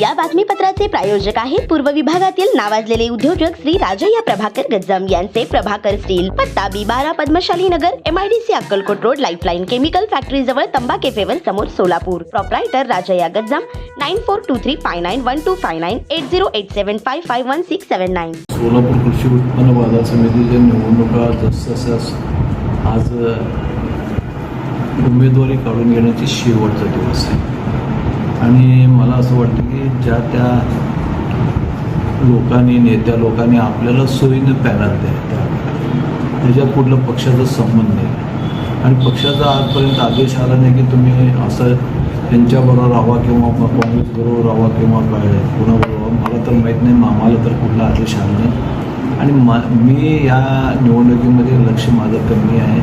या बातमीपत्राचे प्रायोजक आहेत पूर्व विभागातील नावाजलेले उद्योजक श्री राजय्या प्रभाकर गज्जम यांचे प्रभाकर स्टील पत्ता बी बारा Padmashali Nagar MIDC Akkalkot road lifeline chemical factory जवळ तंबा केफेवर समोर Solapur. Proprietor Rajayya Gajjam nine four two three five nine one two five nine eight zero eight seven five five one six seven nine Solapur कृषी उत्पन्न बाजार समितीच्या निवडणुका जसजस आज उमेदवारी काढून घेण्याची शेवटचा दिवस आहे. आणि मला असं वाटतं की ज्या त्या लोकांनी नेत्या लोकांनी आपल्याला सोयीनं पॅनल द्या त्याच्यात कुठलं पक्षाचा संबंध नाही. आणि पक्षाचा आजपर्यंत आदेश आला नाही की तुम्ही असं त्यांच्याबरोबर राहा किंवा मग काँग्रेसबरोबर राहा किंवा काय कुणाबरोबर. मला तर माहीत नाही आम्हाला तर कुठला आदेश आला नाही. आणि मा मी या निवडणुकीमध्ये लक्ष माझं कमी आहे.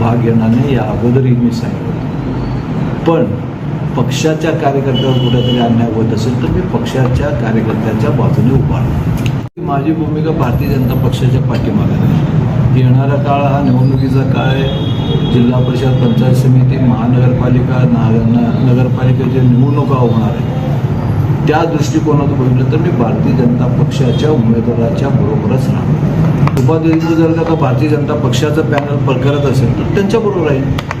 भाग घेणार नाही या अगोदरही मी सांगितलं. पण पक्षाच्या कार्यकर्त्यावर कुठेतरी अन्याय होत असेल तर मी पक्षाच्या कार्यकर्त्यांच्या बाजूने उभा माझी भूमिका भारतीय जनता पक्षाच्या पाठीमागे आहे येणारा काळ हा निवडणुकीचा काळ आहे. जिल्हा परिषद पंचायत समिती महानगरपालिका नगरपालिकेच्या निवडणुका होणार आहे त्या दृष्टिकोनातून बघितलं तर मी भारतीय जनता पक्षाच्या उमेदवाराच्या बरोबरच राहतो उपाध्यक्ष जर का भारतीय जनता पक्षाचं पॅनल करत असेल तर त्यांच्याबरोबर राहील.